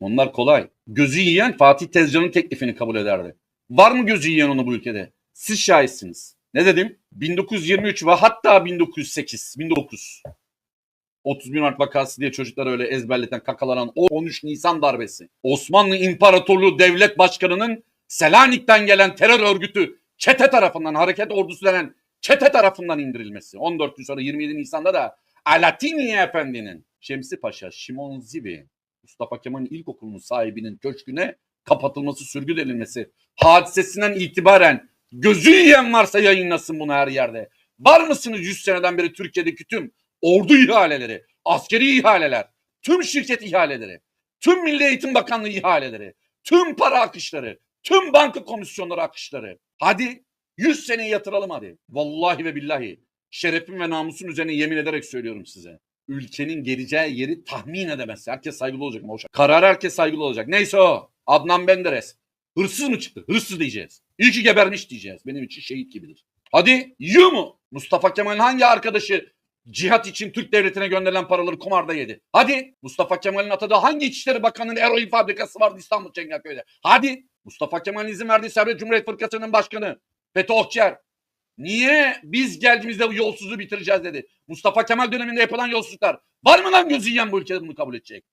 Onlar kolay. Gözü yiyen Fatih Tezcan'ın teklifini kabul ederdi. Var mı gözü yiyen onu bu ülkede? Siz şahitsiniz. Ne dedim? 1923 ve hatta 1908, 1909. 31 Mart vakası diye çocuklar öyle ezberleten kakalanan o 13 Nisan darbesi. Osmanlı İmparatorluğu Devlet Başkanı'nın Selanik'ten gelen terör örgütü çete tarafından, hareket ordusu denen çete tarafından indirilmesi. 14 gün sonra 27 Nisan'da da Alatini Efendi'nin Şemsi Paşa, Şimon Zibi, Mustafa Kemal'in ilkokulunun sahibinin köşküne kapatılması, sürgü denilmesi hadisesinden itibaren gözü yiyen varsa yayınlasın bunu her yerde. Var mısınız 100 seneden beri Türkiye'deki tüm ordu ihaleleri, askeri ihaleler, tüm şirket ihaleleri, tüm Milli Eğitim Bakanlığı ihaleleri, tüm para akışları, tüm banka komisyonları akışları. Hadi 100 sene yatıralım hadi. Vallahi ve billahi şerefim ve namusun üzerine yemin ederek söylüyorum size. Ülkenin geleceği yeri tahmin edemez. Herkes saygılı olacak ama şart. Karar herkes saygılı olacak. Neyse o. Adnan Menderes. Hırsız mı çıktı? Hırsız diyeceğiz. İyi ki gebermiş diyeceğiz. Benim için şehit gibidir. Hadi yiyor mu? Mustafa Kemal'in hangi arkadaşı cihat için Türk devletine gönderilen paraları kumarda yedi? Hadi Mustafa Kemal'in atadığı hangi İçişleri Bakanı'nın eroin fabrikası vardı İstanbul Çengelköy'de? Hadi Mustafa Kemal'in izin verdiği Serbest Cumhuriyet Fırkası'nın başkanı Fethi Okçer. Niye biz geldiğimizde bu yolsuzluğu bitireceğiz dedi. Mustafa Kemal döneminde yapılan yolsuzluklar. Var mı lan gözü yiyen bu ülkede bunu kabul edecek?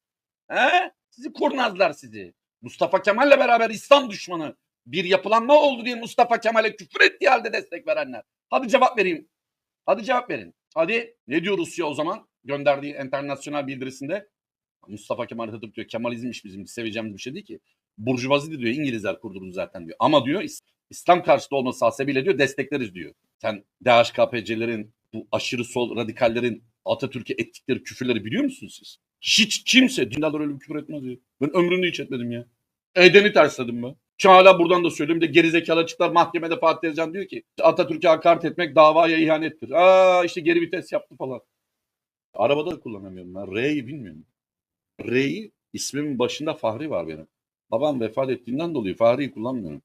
He? Sizi kurnazlar sizi. Mustafa Kemal'le beraber İslam düşmanı bir yapılanma oldu diye Mustafa Kemal'e küfür ettiği halde destek verenler. Hadi cevap vereyim. Hadi cevap verin. Hadi ne diyor Rusya o zaman? Gönderdiği internasyonel bildirisinde Mustafa Kemal Atatürk diyor Kemalizmmiş bizim seveceğimiz bir şey değil ki. Burjuvazi diyor İngilizler kurdurdu zaten diyor. Ama diyor İslam karşıtı olması hasebiyle diyor destekleriz diyor. Sen DHKPC'lerin bu aşırı sol radikallerin Atatürk'e ettikleri küfürleri biliyor musunuz siz? Hiç kimse dindarlar öyle bir küfür etmez diyor. Ben ömrümde hiç etmedim ya. Edeni tersledim ben. Şu hala buradan da söyleyeyim de gerizekalı çıktılar mahkemede Fatih Tezcan diyor ki Atatürk'e hakaret etmek davaya ihanettir. Aa işte geri vites yaptı falan. Arabada da kullanamıyorum ben. R'yi bilmiyorum. R'yi ismimin başında Fahri var benim. Babam vefat ettiğinden dolayı Fahri'yi kullanmıyorum.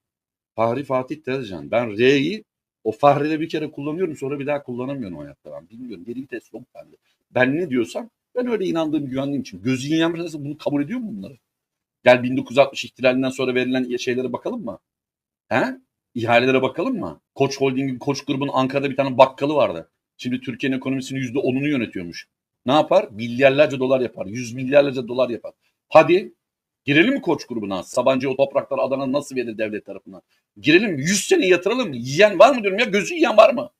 Fahri Fatih Tezcan. Ben R'yi o Fahri'de bir kere kullanıyorum sonra bir daha kullanamıyorum hayatta ben. Bilmiyorum. Geri vites yok bende. Ben ne diyorsam ben öyle inandığım güvendiğim için. Gözü birisi bunu kabul ediyor mu bunları? Gel 1960 ihtilalinden sonra verilen şeylere bakalım mı? He? İhalelere bakalım mı? Koç Holding'in, Koç grubunun Ankara'da bir tane bakkalı vardı. Şimdi Türkiye'nin ekonomisinin %10'unu yönetiyormuş. Ne yapar? Milyarlarca dolar yapar. Yüz milyarlarca dolar yapar. Hadi girelim mi Koç grubuna? Sabancı o topraklar Adana nasıl verir devlet tarafından? Girelim 100 sene yatıralım? Yiyen var mı diyorum ya gözü yiyen var mı?